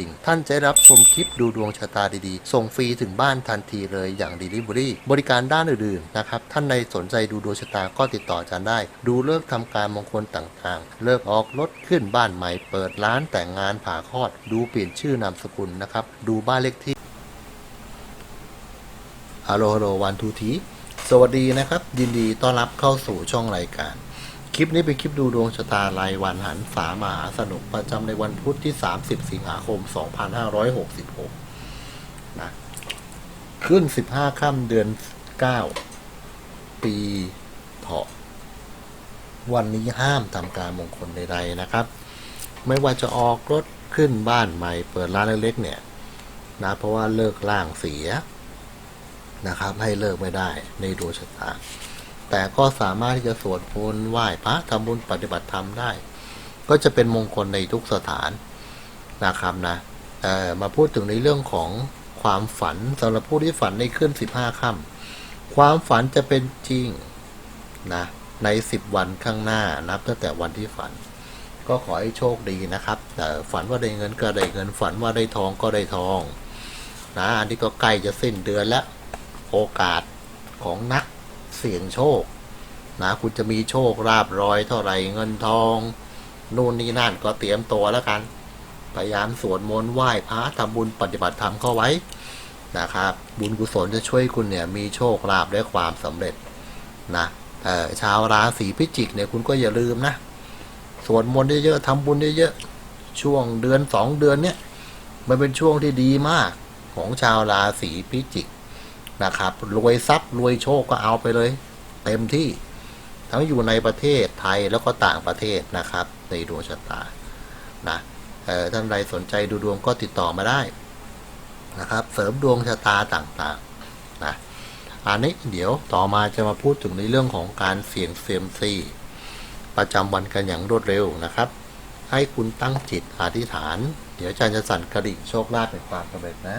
ดิ่ง ท่านจะได้รับชมคลิปดูดวงชะตาดีๆ ส่งฟรีถึงบ้านทันทีเลยอย่าง Delivery บริการด้านอื่นๆนะครับ ท่านใดสนใจดูดวงชะตาก็ติดต่ออาจารย์ได้ ดูเลิกษ์ทำการมงคลต่างๆ เลิกออกรถขึ้นบ้านใหม่ เปิดร้านแต่งงานผ่าคลอด ดูเปลี่ยนชื่อนามสกุลนะครับ ดูบ้านเลขที่ฮัลโหลฮัลโหลวันทูทีสวัสดีนะครับ ยินดีต้อนรับเข้าสู่ช่องรายการ คลิปนี้เป็นคลิปดูดวงชะตารายวันหันษามหาสนุกประจำในวันพุธที่ 30 สิงหาคม 2566 นะ ขึ้น 15ค่ำเดือน 9 ปีเถาะ วันนี้ห้ามทำการมงคลใดๆนะครับ ไม่ว่าจะออกรถขึ้นบ้านใหม่ เปิดร้านเล็กๆเนี่ย นะ เพราะว่าเลิกล่างเสียนะครับ ให้เลิกไม่ได้ในดวงชะตา แต่ก็สามารถที่จะสวดมนต์ไหว้พระทำบุญปฏิบัติธรรมได้ ก็จะเป็นมงคลในทุกสถานนะครับนะเอ่มาพูดถึงในเรื่องของความฝันสำหรับผู้ที่ฝันในขึ้นสิบห้าค่ำความฝันจะเป็นจริงนะในสิบวันข้างหน้านับตั้งแต่วันที่ฝัน ก็ขอให้โชคดีนะครับแต่ฝันว่าได้เงินก็ได้เงิน ฝันว่าได้ทองก็ได้ทองนะอันนี้ก็ใกล้จะสิ้นเดือนแล้วโอกาสของนัก เสี่ยงโชคนะคุณจะมีโชคราบรอยเท่าไหร่เงินทอง นู่นนี่นั่นก็เตรียมตัวแล้วกัน พยายามสวดมนต์ไหว้พระทำบุญปฏิบัติธรรมเข้าไว้นะครับ บุญกุศลจะช่วยคุณเนี่ยมีโชคลาภและความสำเร็จนะเอ่อชาวราศีพิจิกเนี่ยคุณก็อย่าลืมนะสวดมนต์เยอะๆทำบุญเยอะๆช่วงเดือนสองเดือนเนี่ยมันเป็นช่วงที่ดีมากของชาวราศีพิจิก นะครับ รวยทรัพย์รวยโชคก็เอาไปเลย เต็มที่ทั้งอยู่ในประเทศไทยแล้วก็ต่างประเทศนะครับ ในดวงชะตานะท่านใดสนใจดูดวงก็ติดต่อมาได้นะครับ เสริมดวงชะตาต่างๆนะอันนี้เดี๋ยวต่อมาจะมาพูดถึงในเรื่องของการเสี่ยงเซียมซีประจำวันกันอย่างรวดเร็วนะครับ ให้คุณตั้งจิตอธิษฐาน เดี๋ยวอาจารย์จะสั่นกระดิ่งโชคลาภเป็นความสำเร็จนะ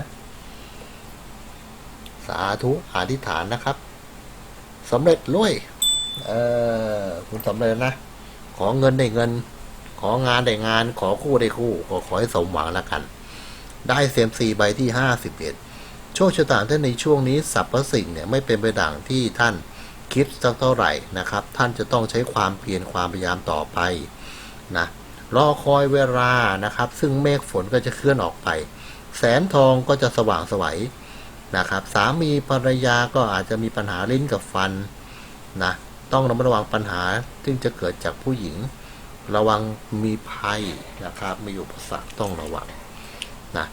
สาธุอธิษฐานนะครับสำเร็จรวย เออคุณสำเร็จนะ ขอเงินได้เงิน ของานได้งาน ขอคู่ได้คู่ ขอขอให้สมหวังล้วกัน ได้เซมซีใบที่ห้าสิบเอ็ดโชคชะตาท่านในช่วงนี้สรรพสิ่งเนี่ยไม่เป็นไปดังที่ท่านคิดสักเท่าไหร่นะครับ ท่านจะต้องใช้ความเพียรความพยายามต่อไปนะรอคอยเวลานะครับ ซึ่งเมฆฝนก็จะเคลื่อนออกไป แสนทองก็จะสว่างไสวัย นะครับ สามีภรรยาก็อาจจะมีปัญหาลิ้นกับฟันนะต้องระมัดระวังปัญหาซึ่งจะเกิดจากผู้หญิง ระวังมีภัยนะครับ มีอุปสรรคต้องระวังนะ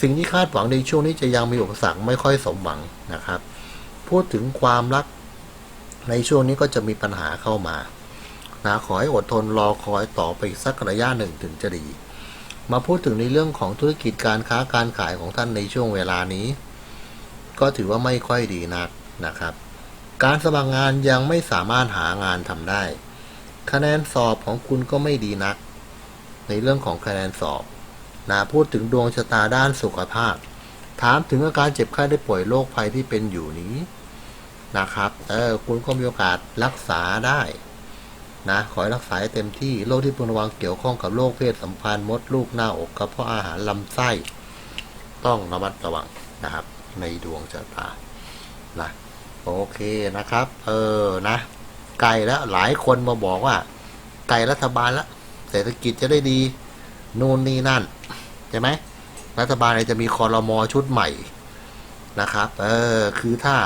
สิ่งที่คาดหวังในช่วงนี้จะยังมีอุปสรรคไม่ค่อยสมหวังนะครับ พูดถึงความรักในช่วงนี้ก็จะมีปัญหาเข้ามานะขอให้อดทนรอคอยต่อไปสักระยะหนึ่งถึงจะดี มาพูดถึงในเรื่องของธุรกิจการค้าการขายของท่านในช่วงเวลานี้ ก็ถือว่าไม่ค่อยดีนักนะครับ การสมัครงานยังไม่สามารถหางานทำได้ คะแนนสอบของคุณก็ไม่ดีนัก ในเรื่องของคะแนนสอบนะพูดถึงดวงชะตาด้านสุขภาพ ถามถึงอาการเจ็บไข้ได้ป่วยโรคภัยที่เป็นอยู่นี้นะครับ เออคุณก็มีโอกาสรักษาได้นะขอให้รักษาให้เต็มที่โรคที่พึงระวังเกี่ยวข้องกับโรคเพศสัมพันธ์มดลูกหน้าอกกระเพาะอาหารลำไส้ ต้องระมัดระวังนะครับ ในดวงชะตานะโอเคนะครับ เออนะไกลแล้วหลายคนมาบอกว่า ไกลรัฐบาลแล้วเศรษฐกิจจะได้ดี นู่นนี่นั่นใช่ไหมรัฐบาลจะมีคอรมอชุดใหม่นะครับ เออคือถ้า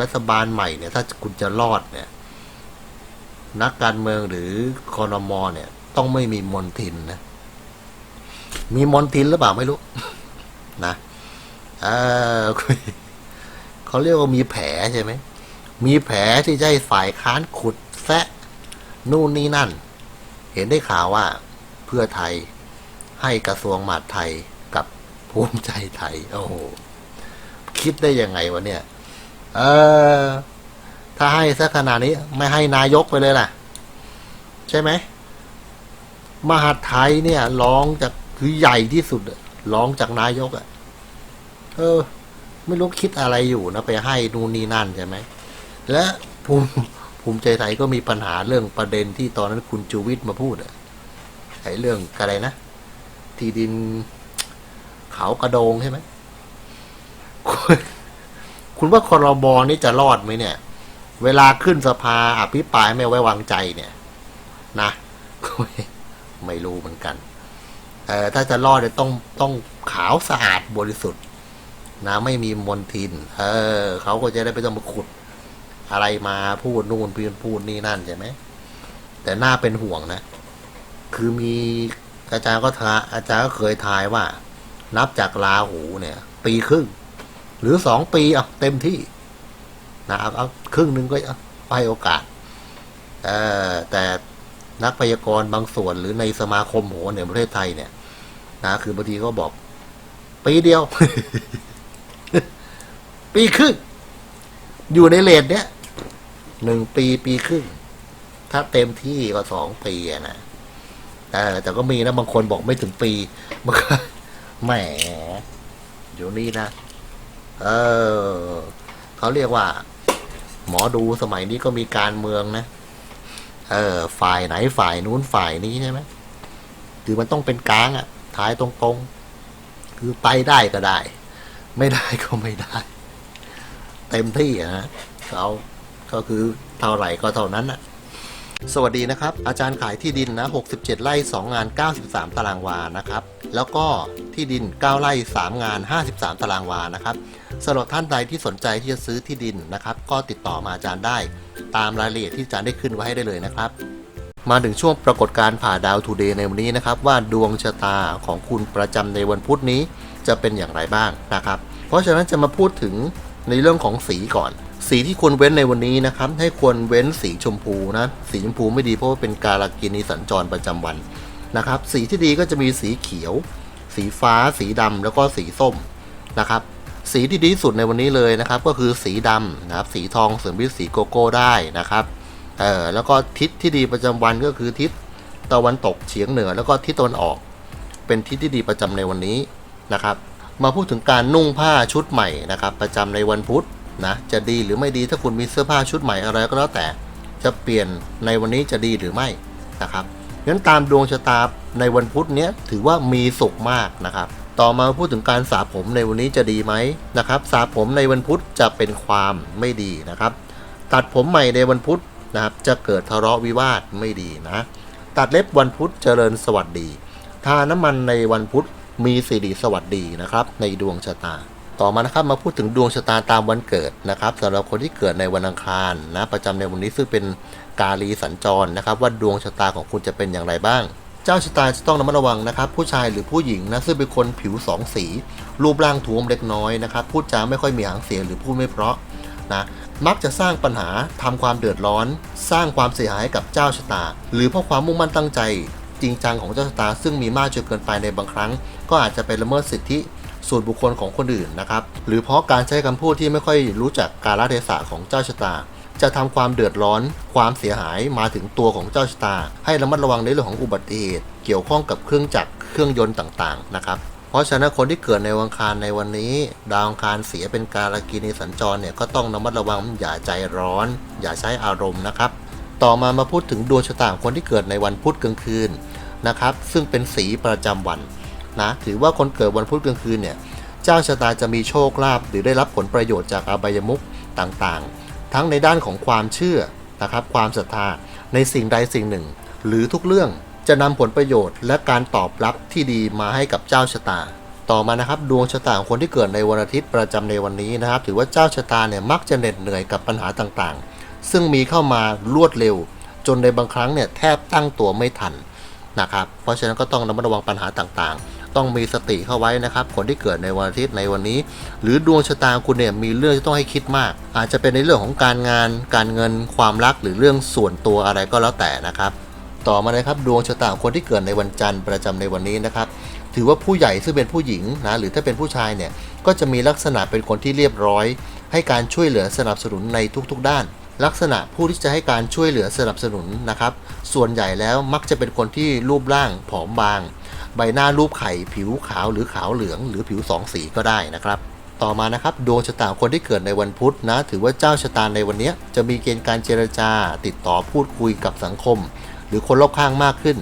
รัฐบาลใหม่เนี่ย ถ้าคุณจะรอดเนี่ย นักการเมืองหรือคอรมอเนี่ย ต้องไม่มีมนทินนะ มีมนทินหรือเปล่าไม่รู้ นะ เออเขาเรียกว่ามีแผลใช่ไหม มีแผลที่จะให้ฝ่ายค้านขุดแซะนู่นนี่นั่น เห็นได้ข่าวว่าเพื่อไทยให้กระทรวงมหาดไทยกับภูมิใจไทย โอ้โห คิดได้ยังไงวะเนี่ย เออ ถ้าให้สักขนาดนี้ ไม่ให้นายกไปเลยล่ะ ใช่ไหม มหาดไทยเนี่ยร้องจากคือใหญ่ที่สุดร้องจากนายกอะ่ะ เออ ไม่รู้คิดอะไรอยู่นะไปให้นู่นนี่นั่นใช่ไหม และภูมิภูมิใจไทยก็มีปัญหาเรื่องประเด็นที่ตอนนั้นคุณจูวิทย์มาพูดอะไอ้เรื่องอะไรนะ ที่ดินเขากระโดงใช่ไหมคุณคุณว่าคอรบอนี่จะรอดไหมเนี่ย เวลาขึ้นสภาอภิปรายไม่ไว้วางใจเนี่ย นะไม่รู้เหมือนกัน เอ่อถ้าจะรอดเนี่ยต้องต้องขาวสะอาดบริสุทธิ์ นะไม่มีมลทิน เออเขาก็จะได้ไม่ต้องมาขุด อะไรมาพูดนู่นพูดพูดนี่นั่นใช่ไหมแต่น่าเป็นห่วงนะ คือมีอาจารย์ก็ทาอาจารย์ก็เคยทายว่า นับจากลาหูเนี่ย ปีครึ่ง หรือสองปีอะเต็มที่นะเอาเอาครึ่งหนึ่งก็เอาให้โอกาสเออแต่นักพยากรณ์บางส่วนหรือในสมาคมโหนในประเทศไทยเนี่ย นะคือบางทีก็บอกปีเดียว ปีครึ่งอยู่ในเลทเนี้ยหนึ่งปีปีครึ่งถ้าเต็มที่ก็สองปีนะเออแต่ก็มีนะบางคนบอกไม่ถึงปีมันก็แหมอยู่นี่นะ เออเขาเรียกว่า หมอดูสมัยนี้ก็มีการเมืองนะ เออ ฝ่ายไหนฝ่ายนู้นฝ่ายนี้ใช่ไหมคือมันต้องเป็นกลางอะ่ะท้ายตรงๆ คือไปได้ก็ได้ ไม่ได้ก็ไม่ได้ เต็มที่อะนะเขาก็คือเท่าไหร่ก็เท่านั้นอะสวัสดีนะครับ อาจารย์ขายที่ดินนะ 67 ไร่ 2 งาน 93 ตารางวานะครับ แล้วก็ที่ดิน 9 ไร่ 3 งาน 53 ตารางวานะครับสำหรับท่านใดที่สนใจที่จะซื้อที่ดินนะครับ ก็ติดต่อมาอาจารย์ได้ ตามรายละเอียดที่อาจารย์ได้ขึ้นไว้ให้ได้เลยนะครับ มาถึงช่วงปรากฏการณ์ผ่าดาวทูเดย์ในวันนี้นะครับ ว่าดวงชะตาของคุณประจำในวันพุธนี้จะเป็นอย่างไรบ้างนะครับ เพราะฉะนั้นจะมาพูดถึง ในเรื่องของสีก่อน สีที่ควรเว้นในวันนี้นะครับ ให้ควรเว้นสีชมพูนะ สีชมพูไม่ดีเพราะว่าเป็นการากินีสัญจรประจำวันนะครับ สีที่ดีก็จะมีสีเขียว สีฟ้า สีดำแล้วก็สีส้มนะครับ สีที่ดีที่สุดในวันนี้เลยนะครับ ก็คือสีดำนะครับ สีทองเสริมวิสีโกโก้ได้นะครับเออแล้วก็ทิศที่ดีประจำวันก็คือทิศตะวันตกเฉียงเหนือ แล้วก็ทิศตะวันออก เป็นทิศที่ดีประจำในวันนี้นะครับ มาพูดถึงการนุ่งผ้าชุดใหม่นะครับประจำในวันพุธนะจะดีหรือไม่ดีถ้าคุณมีเสื้อผ้าชุดใหม่อะไรก็แล้วแต่ จะเปลี่ยนในวันนี้จะดีหรือไม่นะครับงั้นตามดวงชะตาในวันพุธเนี้ยถือว่ามีสุขมากนะครับต่อมาพูดถึงการสระผมในวันนี้จะดีไหมนะครับสระผมในวันพุธจะเป็นความไม่ดีนะครับ ตัดผมใหม่ในวันพุธนะครับจะเกิดทะเลาะวิวาทไม่ดีนะ ตัดเล็บวันพุธเจริญสวัสดี ทาน้ำมันในวันพุธ มีสิริสวัสดีนะครับในดวงชะตา ต่อมานะครับมาพูดถึงดวงชะตาตามวันเกิดนะครับสำหรับคนที่เกิดในวันอังคารนะประจำในวันนี้ซึ่งเป็นกาลีสัญจรนะครับ ว่าดวงชะตาของคุณจะเป็นอย่างไรบ้าง เจ้าชะตาจะต้องระมัดระวังนะครับ ผู้ชายหรือผู้หญิงนะซึ่งเป็นคนผิวสองสี รูปร่างท้วมเล็กน้อยนะครับพูดจาไม่ค่อยมีหางเสียงหรือพูดไม่เพราะนะมักจะสร้างปัญหาทำความเดือดร้อน สร้างความเสียหายให้กับเจ้าชะตา หรือเพราะความมุ่งมั่นตั้งใจ จริงจังของเจ้าชะตา ซึ่งมีมากจนเกินไปในบางครั้ง ก็อาจจะไปละเมิดสิทธิส่วนบุคคลของคนอื่นนะครับ หรือเพราะการใช้คำพูดที่ไม่ค่อยรู้จักกาลเทศะของเจ้าชะตา จะทำความเดือดร้อน ความเสียหายมาถึงตัวของเจ้าชะตา ให้ระมัดระวังในเรื่องของอุบัติเหตุเกี่ยวข้องกับเครื่องจักรเครื่องยนต์ต่างๆนะครับเพราะฉะนั้นคนที่เกิดในวันอังคารในวันนี้ ดาวอังคารเสียเป็นการกินีสัญจรเนี่ยก็ต้องระมัดระวังอย่าใจร้อน อย่าใช้อารมณ์นะครับ ต่อมามาพูดถึงดวงชะตาของคนที่เกิดในวันพุธกลางคืนนะครับ ซึ่งเป็นสีประจำวัน นะ ถือว่าคนเกิดวันพุธกลางคืนเนี่ย เจ้าชะตาจะมีโชคลาภหรือได้รับผลประโยชน์จากอบายมุขต่างๆ ทั้งในด้านของความเชื่อนะครับ ความศรัทธาในสิ่งใดสิ่งหนึ่ง หรือทุกเรื่องจะนำผลประโยชน์และการตอบรับที่ดีมาให้กับเจ้าชะตา ต่อมานะครับดวงชะตาของคนที่เกิดในวันอาทิตย์ประจำในวันนี้นะครับ ถือว่าเจ้าชะตาเนี่ยมักจะเหน็ดเหนื่อยกับปัญหาต่างๆ ซึ่งมีเข้ามารวดเร็ว จนในบางครั้งเนี่ยแทบตั้งตัวไม่ทันนะครับ เพราะฉะนั้นก็ต้องระมัดระวังปัญหาต่างๆ ต้องมีสติเข้าไว้นะครับ คนที่เกิดในวันอาทิตย์ในวันนี้ หรือดวงชะตาคุณเนี่ยมีเรื่องที่ต้องให้คิดมาก อาจจะเป็นในเรื่องของการงาน การเงิน ความรักหรือเรื่องส่วนตัวอะไรก็แล้วแต่นะครับ ต่อมาเลยครับดวงชะตาคนที่เกิดในวันจันทร์ประจำในวันนี้นะครับถือว่าผู้ใหญ่ซึ่งเป็นผู้หญิงนะหรือถ้าเป็นผู้ชายเนี่ยก็จะมีลักษณะเป็นคนที่เรียบร้อย ให้การช่วยเหลือสนับสนุนในทุกๆด้าน ลักษณะผู้ที่จะให้การช่วยเหลือสนับสนุนนะครับ ส่วนใหญ่แล้วมักจะเป็นคนที่รูปร่างผอมบาง ใบหน้ารูปไข่ผิวขาวหรือขาวเหลือง หรือผิวสองสีก็ได้นะครับต่อมานะครับดวงชะตาคนที่เกิดในวันพุธนะ ถือว่าเจ้าชะตาในวันนี้จะมีเกณฑ์การเจรจา ติดต่อพูดคุยกับสังคม หรือคนรอบข้างมากขึ้น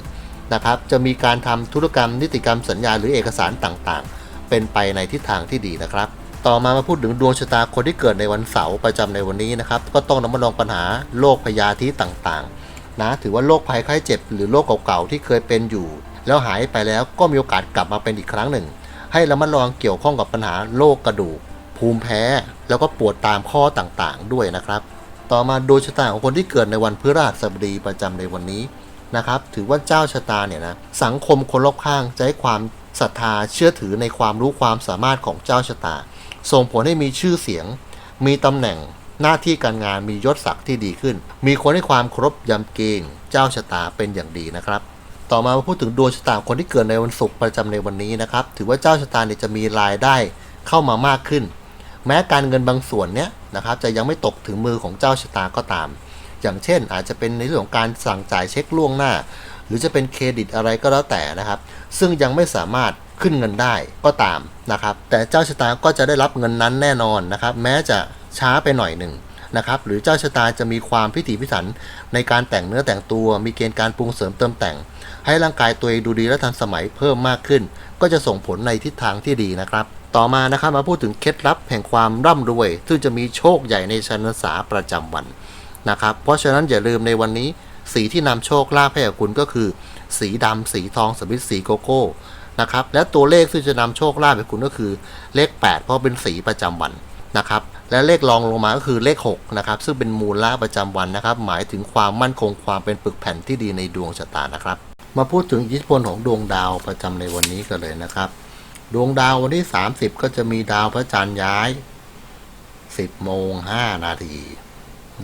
นะครับ จะมีการทำธุรกรรม นิติกรรมสัญญาหรือเอกสารต่างๆ เป็นไปในทิศทางที่ดีนะครับ ต่อมามาพูดถึงดวงชะตาคนที่เกิดในวันเสาร์ประจำในวันนี้นะครับ ก็ต้องระมัดระวังปัญหาโรคพยาธิต่างๆ นะ ถือว่าโรคภัยไข้เจ็บ หรือโรคเก่าๆที่เคยเป็นอยู่ แล้วหายไปแล้วก็มีโอกาสกลับมาเป็นอีกครั้งหนึ่ง ให้ระมัดระวังเกี่ยวข้องกับปัญหาโรคกระดูก ภูมิแพ้ แล้วก็ปวดตามข้อต่างๆ ด้วยนะครับ ต่อมาดวงชะตาของคนที่เกิดในวันพฤหัสบดีประจำในวันนี้นะครับ ถือว่าเจ้าชะตาเนี่ยนะสังคมคนรอบข้างจะให้ความศรัทธาเชื่อถือในความรู้ความสามารถของเจ้าชะตา ส่งผลให้มีชื่อเสียง มีตำแหน่งหน้าที่การงานมียศศักดิ์ที่ดีขึ้น มีคนให้ความเคารพยำเกรงเจ้าชะตาเป็นอย่างดีนะครับ ต่อมามาพูดถึงดวงชะตาคนที่เกิดในวันศุกร์ประจำในวันนี้นะครับ ถือว่าเจ้าชะตาเนี่ยจะมีรายได้เข้ามามากขึ้น แม้การเงินบางส่วนเนี้ยนะครับจะยังไม่ตกถึงมือของเจ้าชะตาก็ตาม อย่างเช่น อาจจะเป็นในเรื่องของการสั่งจ่ายเช็คล่วงหน้า หรือจะเป็นเครดิตอะไรก็แล้วแต่นะครับ ซึ่งยังไม่สามารถขึ้นเงินได้ก็ตามนะครับ แต่เจ้าชะตาก็จะได้รับเงินนั้นแน่นอนนะครับ แม้จะช้าไปหน่อยหนึ่งนะครับหรือเจ้าชะตาจะมีความพิถีพิถันในการแต่งเนื้อแต่งตัว มีเกณฑ์การปรุงเสริมเติมแต่ง ให้ร่างกายตัวเองดูดีและทันสมัยเพิ่มมากขึ้น ก็จะส่งผลในทิศทางที่ดีนะครับต่อมานะครับมาพูดถึงเคล็ดลับแห่งความร่ำรวย ซึ่งจะมีโชคใหญ่ในชนสาประจำวันนะครับเพราะฉะนั้นอย่าลืมในวันนี้ สีที่นำโชคลาภให้กับคุณก็คือ สีดำสีทองสวิตสีโกโก้นะครับและตัวเลขที่จะนำโชคลาภให้คุณก็คือเลข 8 เพราะเป็นสีประจำวันนะครับและเลขรองลงมาก็คือเลข6นะครับซึ่งเป็นมูลละประจำวันนะครับหมายถึงความมั่นคงความเป็นปึกแผ่นที่ดีในดวงชะตานะครับ มาพูดถึงอิทธิพลของดวงดาวประจำในวันนี้กันเลยนะครับ ดวงดาววันที่ 30 ก็จะมีดาวพระจันทร์ย้าย 10โมง5นาที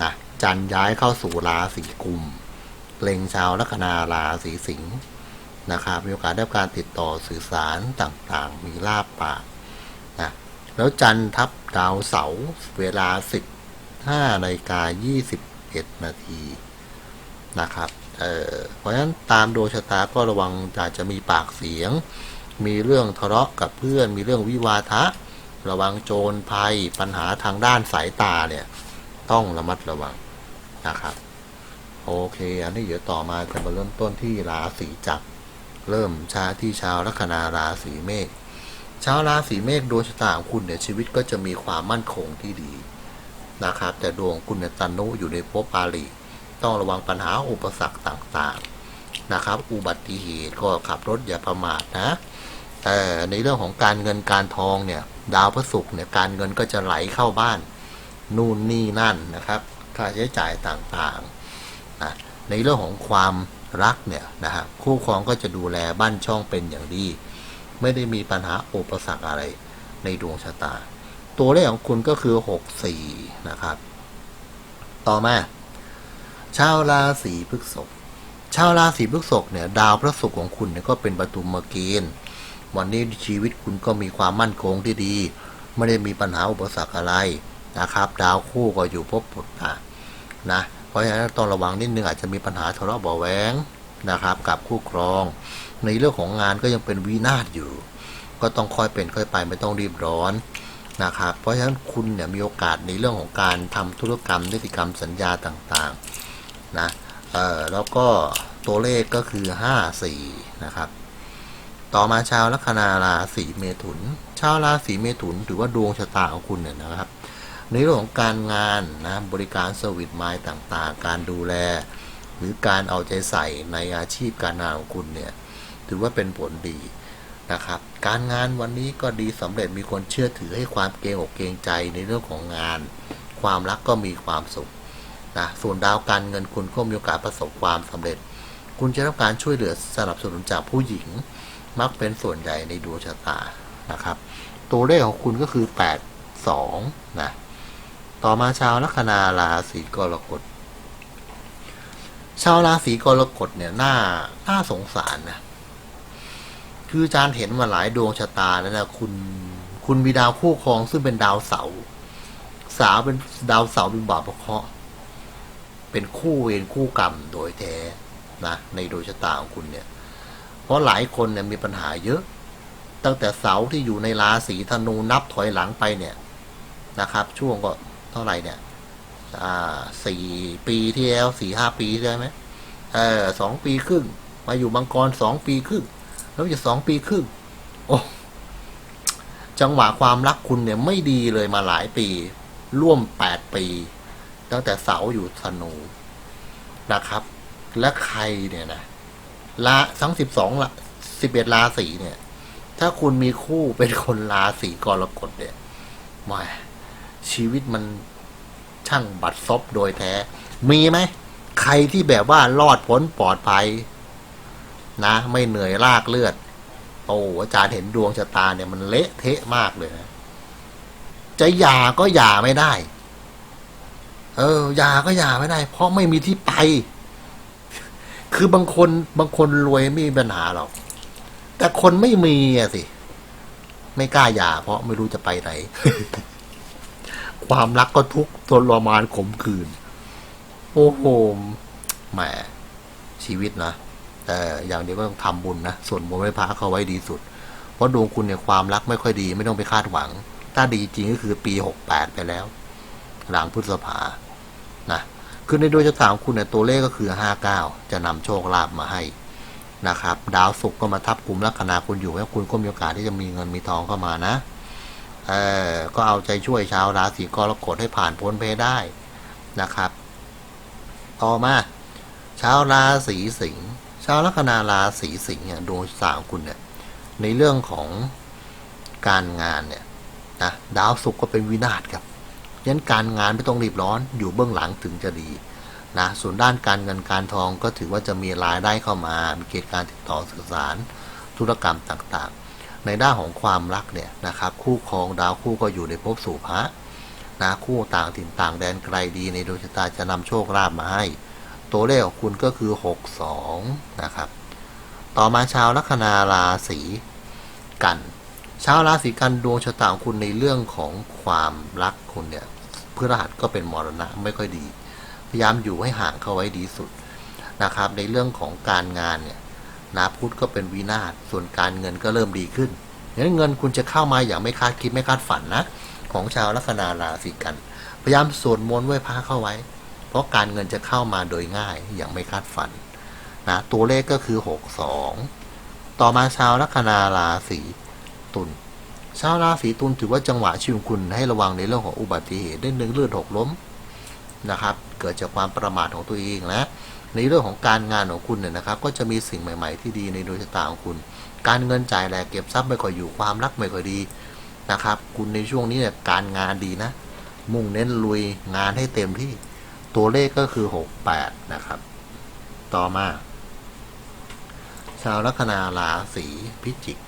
นะจันทร์ย้ายเข้าสู่ราศีกุมเล็งชาวลัคนาราศีสิงห์นะครับมีโอกาสได้การติดต่อสื่อสารต่างๆ มีลาบปากนะแล้วจันทร์ทับดาวเสาร์เวลา 15นาฬิกา21นาทีนะครับ เเพราะฉะนั้นตามดวงชะตาก็ระวังอาจจะมีปากเสียง มีเรื่องทะเลาะกับเพื่อน มีเรื่องวิวาทะ ระวังโจรภัยปัญหาทางด้านสายตาเนี่ยต้องระมัดระวังนะครับ โอเค อันนี้เดี๋ยวต่อมาจะมาเริ่มต้นที่ราศีจักรเริ่มชาที่ชาวลัคนาราศีเมษชาวราศีเมษดวงชะตาของคุณเนี่ยชีวิตก็จะมีความมั่นคงที่ดีนะครับ แต่ดวงคุณเนี่ยตันุอยู่ในภพปาลี ต้องระวังปัญหาอุปสรรคต่างๆนะครับ อุบัติเหตุก็ขับรถอย่าประมาทนะแต่ในเรื่องของการเงินการทองเนี่ย ดาวพระศุกร์เนี่ยการเงินก็จะไหลเข้าบ้าน นู่นนี่นั่นนะครับค่าใช้จ่ายต่างๆนะในเรื่องของความรักเนี่ยนะฮะคู่ครองก็จะดูแลบ้านช่องเป็นอย่างดี ไม่ได้มีปัญหาอุปสรรคอะไรในดวงชะตา ตัวเลขของคุณก็คือ 64 นะครับ ต่อมา ชาวราศีพฤษภชาวราศีพฤษภเนี่ย ดาวพระศุกร์ของคุณเนี่ยก็เป็นประตูมาเกณฑ์วันนี้ชีวิตคุณก็มีความมั่นคงที่ดี ไม่ได้มีปัญหาอุปสรรคอะไรนะครับ ดาวคู่ก็อยู่พบผลนะนะเพราะฉะนั้นต้องระวังนิดนึงอาจจะมีปัญหาทะเลาะเบาะแวงนะครับ กับคู่ครอง ในเรื่องของงานก็ยังเป็นวินาศอยู่ ก็ต้องค่อยเป็นค่อยไปไม่ต้องรีบร้อนนะครับ เพราะฉะนั้นคุณเนี่ยมีโอกาสในเรื่องของการทำธุรกรรมนิติกรรมสัญญาต่างๆ นะเอ่อแล้วก็ตัวเลขก็คือ 54 นะครับ ต่อมาชาวลัคนาราศีเมถุน ชาวราศีเมถุนถือว่าดวงชะตาของคุณเนี่ยนะครับ ในเรื่องของการงานนะบริการเซอร์วิสไม้ต่างๆ การดูแล หรือการเอาใจใส่ในอาชีพการงานของคุณเนี่ยถือว่าเป็นผลดีนะครับการงานวันนี้ก็ดีสำเร็จมีคนเชื่อถือให้ความเกรงอกเกรงใจในเรื่องของงาน ความรักก็มีความสุข นะส่วนดาวการเงินคุณก็มีโอกาสประสบความสำเร็จ คุณจะรับการช่วยเหลือสนับสนุนจากผู้หญิง มักเป็นส่วนใหญ่ในดวงชะตานะครับ ตัวเลขของคุณก็คือแปดสองนะ ต่อมาชาวลัคนาราศีกรกฎชาวราศีกรกฎเนี่ยน่าน่าสงสารนะคืออาจารย์เห็นมาหลายดวงชะตาแล้วนะคุณคุณมีดาวคู่ครองซึ่งเป็นดาวเสาร์สาวเป็นดาวเสาร์เป็นบาปเคราะห์ เป็นคู่เวรคู่กรรมโดยแท้นะในดวงชะตาของคุณเนี่ย เพราะหลายคนเนี่ยมีปัญหาเยอะ ตั้งแต่เสาที่อยู่ในราศีธนูนับถอยหลังไปเนี่ยนะครับ ช่วงก็เท่าไหร่เนี่ยอ่าสี่ปีที่แล้วสี่ห้าปีใช่ไหมเออสองปีครึ่ง มาอยู่มังกรสองปีครึ่ง แล้วจะสองปีครึ่ง โอ้จังหวะความรักคุณเนี่ยไม่ดีเลยมาหลายปี ร่วมแปดปี ตั้งแต่เสาอยู่ธนูนะครับ และใครเนี่ยนะละทั้งสิบสองละสิบเอ็ดราศีเนี่ย ถ้าคุณมีคู่เป็นคนราศีกรกฎเนี่ยมาชีวิตมันช่างบัดซบโดยแท้ มีไหม ใครที่แบบว่ารอดพ้นปลอดภัย นะ ไม่เหนื่อยลากเลือด โอ้อาจารย์เห็นดวงชะตาเนี่ยมันเละเทะมากเลยนะจะหย่าก็หย่าไม่ได้ เออหย่าก็หย่าไม่ได้ เพราะไม่มีที่ไป คือบางคนบางคนรวยไม่มีปัญหาหรอก แต่คนไม่มีอะสิ ไม่กล้าหย่าเพราะไม่รู้จะไปไหน ความรักก็ทุกข์ทรมานขมขื่นโอ้โหแหมชีวิตนะแต่อย่างเดียวก็ต้องทำบุญนะ ส่วนบุญไม่พระเขาไว้ดีสุด เพราะดวงคุณเนี่ยความรักไม่ค่อยดี ไม่ต้องไปคาดหวัง ถ้าดีจริงก็คือปีหกแปดไปแล้ว หลังพฤษภานะคือในดวงชะตาของคุณเนี่ยตัวเลขก็คือห้าเก้าจะนำโชคลาภมาให้นะครับ ดาวศุกร์ก็มาทับกลุ่มลัคนาคุณอยู่แล้วคุณก็มีโอกาสที่จะมีเงินมีทองเข้ามานะเออก็เอาใจช่วยชาวราศีกรกฎให้ผ่านพ้นเพได้นะครับ ต่อมาชาวราศีสิงห์ชาวลัคนาราศีสิงห์เนี่ยดวงสาวคุณเนี่ยในเรื่องของการงานเนี่ยนะดาวศุกร์ก็เป็นวินาศครับ ยันการงานไม่ต้องรีบร้อนอยู่เบื้องหลังถึงจะดีนะส่วนด้านการเงินการทองก็ถือว่าจะมีรายได้เข้ามามีเกณฑ์การติดต่อสื่อสาร ธุรกรรมต่างๆ ในด้านของความรักเนี่ยนะครับคู่ครองดาวคู่ก็อยู่ในภพสู่พระนะคู่ต่างถิ่นต่างแดนไกลดีในดวงชะตาจะนำโชคลาภมาให้ ตัวเลขของคุณก็คือ 62 นะครับ ต่อมาชาวลัคนาราศีกัน ชาวราศีกันดวงชะตาของคุณในเรื่องของความรักคุณเนี่ยพฤหัสก็เป็นมรณะไม่ค่อยดี พยายามอยู่ให้ห่างเข้าไว้ดีสุดนะครับ ในเรื่องของการงานเนี่ยนาพุธก็เป็นวินาศส่วนการเงินก็เริ่มดีขึ้นดังนั้นเงินคุณจะเข้ามาอย่างไม่คาดคิดไม่คาดฝันนะ ของชาวลัคนาราศีกัน พยายามสวดมนต์ไหว้พระเข้าไว้ เพราะการเงินจะเข้ามาโดยง่ายอย่างไม่คาดฝันนะตัวเลขก็คือ 62 ต่อมาชาวลัคนาราศี ตุลชาวราศีตุลถือว่าจังหวะชีวิตคุณให้ระวังในเรื่องของอุบัติเหตุได้หนึ่งเลือดหกล้มนะครับ เกิดจากความประมาทของตัวเองนะในเรื่องของการงานของคุณเนี่ยนะครับ ก็จะมีสิ่งใหม่ ๆ ที่ดีในดวงชะตาของคุณ การเงินจ่ายแลกเก็บทรัพย์ไม่ค่อยอยู่ความรักไม่ค่อยดีนะครับ คุณในช่วงนี้เนี่ยการงานดีนะ มุ่งเน้นลุยงานให้เต็มที่ตัวเลขก็คือ 68 นะครับ ต่อมา ชาวลัคนาราศีพิจิก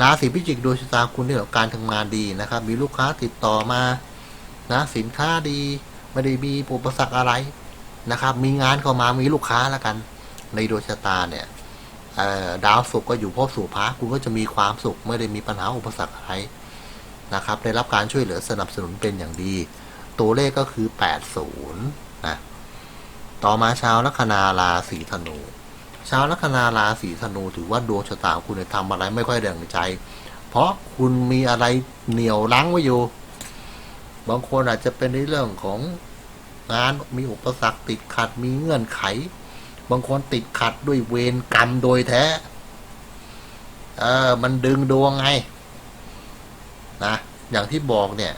ราศีพิจิกดวงชะตาคุณเนี่ยการทำงานดีนะครับ มีลูกค้าติดต่อมานะสินค้าดีไม่ได้มีอุปสรรคอะไรนะครับ มีงานเข้ามามีลูกค้าแล้วกัน ในดวงชะตาเนี่ยดาวศุกร์ก็อยู่พบสู่พระคุณก็จะมีความสุขไม่ได้มีปัญหาอุปสรรคอะไรนะครับ ได้รับการช่วยเหลือสนับสนุนเป็นอย่างดี ตัวเลขก็คือ 80นะต่อมาชาวลัคนาราศีธนู ชาวลัคนาราศีธนูถือว่าดวงชะตาคุณเนี่ยทำอะไรไม่ค่อยดังใจ เพราะคุณมีอะไรเหนี่ยวรั้งไว้อยู่ บางคนอาจจะเป็นในเรื่องของงานมีอุปสรรคติดขัดมีเงื่อนไข บางคนติดขัดด้วยเวรกรรมโดยแท้ เออมันดึงดวงไงนะอย่างที่บอกเนี่ย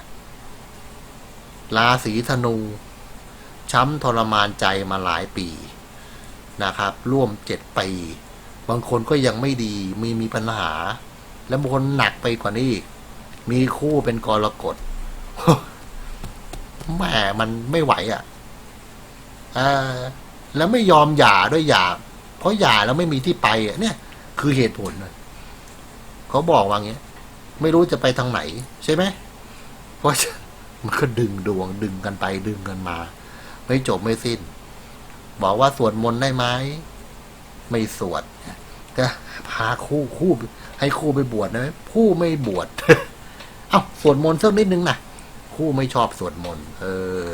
ราศีธนู ช้ำทรมานใจมาหลายปี นะครับ ร่วมเจ็ดปี บางคนก็ยังไม่ดีมีมีปัญหา แล้วบางคนหนักไปกว่านี้อีก มีคู่เป็นกรกฎแหมมันไม่ไหวอะอ่าแล้วไม่ยอมหย่าด้วยหย่าเพราะหย่าแล้วไม่มีที่ไปอะเนี่ย คือเหตุผลเขาบอกว่างี้ไม่รู้จะไปทางไหน ใช่ไหมเพราะฉะมันก็ดึงดวงดึงกันไปดึงกันมา ไม่จบไม่สิ้น บอกว่าสวดมนต์ได้ไหมไม่สวดก็พาคู่คู่ให้คู่ไปบวชนะผู้ไม่บวชเอ้าสวดมนต์สักนิดนึงนะคู่ไม่ชอบสวดมนต์เอ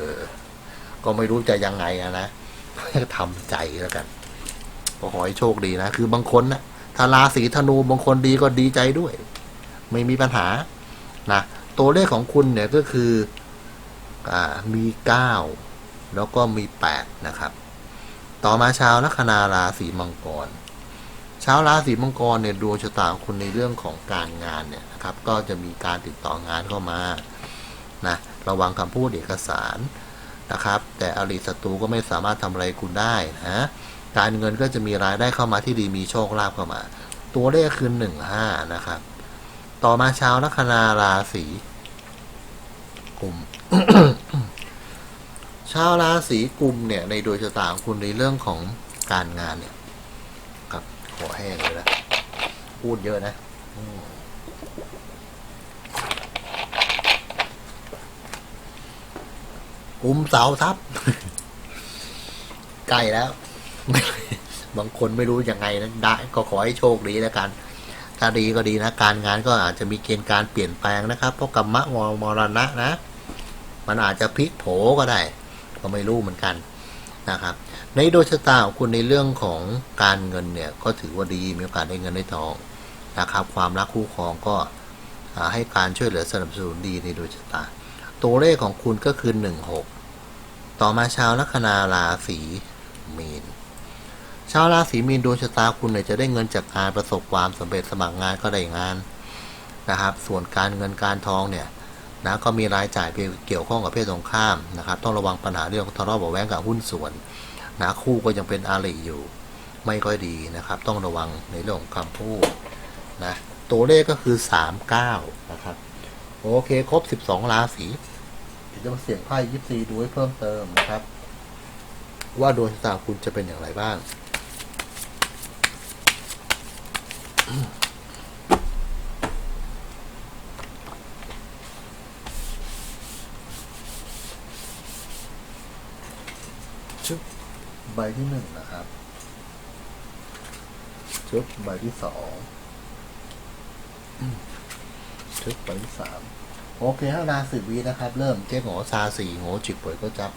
อ ก็ไม่รู้จะยังไงอะนะทำใจแล้วกันก็ขอให้โชคดีนะคือบางคนนะถ้าราศีธนูบางคนดีก็ดีใจด้วย ไม่มีปัญหานะตัวเลขของคุณเนี่ยก็คืออ่ามีเก้าแล้วก็มีแปดนะครับ ต่อมาชาวลัคนาราศีมังกร ชาวราศีมังกรเนี่ยดวงชะตาของคุณในเรื่องของการงานเนี่ยนะครับ ก็จะมีการติดต่องานเข้ามานะระวังคำพูดเอกสารนะครับ แต่อริศัตรูก็ไม่สามารถทำอะไรคุณได้นะการเงินก็จะมีรายได้เข้ามาที่ดีมีโชคลาภเข้ามา ตัวเลขคือหนึ่งห้านะครับ ต่อมาชาวลัคนาราศีกุม ชาวราศีกุมเนี่ยในโดยชะตาของคุณในเรื่องของการงานเนี่ยครับขอแห้งเลยนะพูดเยอะนะกุมเสาทับใกล้แล้ว บางคนไม่รู้ยังไงนะได้ก็ขอให้โชคดีแล้วกัน ถ้าดีก็ดีนะ การงานก็อาจจะมีเกณฑ์การเปลี่ยนแปลงนะครับ เพราะกรรมะมรมรณะนะ มันอาจจะพลิกโผก็ได้ ก็ไม่รู้เหมือนกันนะครับ ในโดยชะตาของคุณในเรื่องของการเงินเนี่ยก็ถือว่าดีมีโอกาสได้เงินได้ทองนะครับ ความรักคู่ครองก็ให้การช่วยเหลือสนับสนุนดีในโดยชะตา ตัวเลขของคุณก็คือหนึ่งหกต่อมาชาวลัคนาราศีมีน ชาวราศีมีนดวงชะตาคุณเนี่ยจะได้เงินจากการประสบความสำเร็จสมัครงานก็ได้งานนะครับ ส่วนการเงินการทองเนี่ย นะก็มีรายจ่ายไปเกี่ยวข้องกับเพศตรงข้ามนะครับ ต้องระวังปัญหาเรื่องทะเลาะเบาะแว้งกับหุ้นส่วนนะคู่ก็ยังเป็นอาริอยู่ ไม่ค่อยดีนะครับ ต้องระวังในเรื่องของคำพูดนะตัวเลขก็คือ 39 นะครับ โอเค ครบ 12 ราศีเดี๋ยวจะมาเสี่ยงไพ่ยิปซีดูให้เพิ่มเติมนะครับ ว่าดวงชะตาคุณจะเป็นอย่างไรบ้าง ใบที่หนึ่งนะครับ ชุดใบที่สองชุดใบที่สามโอเคห้านาสิบวีนะครับ เริ่มเจ๊หงอซาสีโงจิกป่วยก็จับ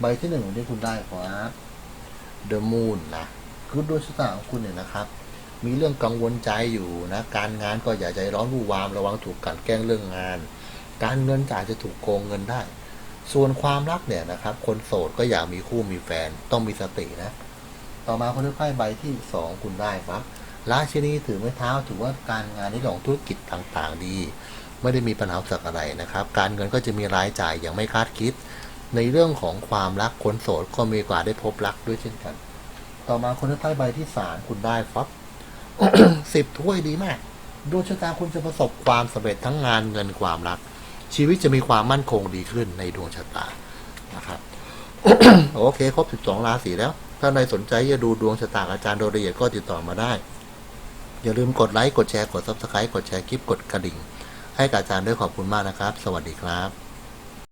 ใบที่หนึ่งที่คุณได้ครับเดอะมูนนะคือดวงชะตาของคุณเนี่ยนะครับ มีเรื่องกังวลใจอยู่นะ การงานก็อย่าใจร้อนวู่วามระวังถูกกลันแกล้งเรื่องงาน การเงินอาจจะถูกโกงเงินได้ ส่วนความรักเนี่ยนะครับ คนโสดก็อยากมีคู่มีแฟนต้องมีสตินะ ต่อมาคนที่ไพ่ใบที่สองคุณได้ครับราชินีถือไม้เท้าถือว่าการงานในเรื่องของธุรกิจต่างๆ ดี ไม่ได้มีปัญหาสักอะไรนะครับ การเงินก็จะมีรายจ่ายอย่างไม่คาดคิด ในเรื่องของความรักคนโสดก็มีโอกาสได้พบรักด้วยเช่นกัน ต่อมาคนที่ไพ่ใบที่สามคุณได้ฟับสิบถ้วยดีมากดวงชะตาคุณจะประสบความสำเร็จทั้งงานเงินความรัก ชีวิตจะมีความมั่นคงดีขึ้นในดวงชะตานะครับโอเค ครบ 12 ราศีแล้ว ถ้าใครสนใจจะดูดวงชะตาอาจารย์โดยละเอียดก็ติดต่อมาได้ อย่าลืมกดไลค์ กดแชร์ กด Subscribe กดแชร์คลิป กดกระดิ่ง ให้กับอาจารย์ด้วยขอบคุณมากนะครับ สวัสดีครับ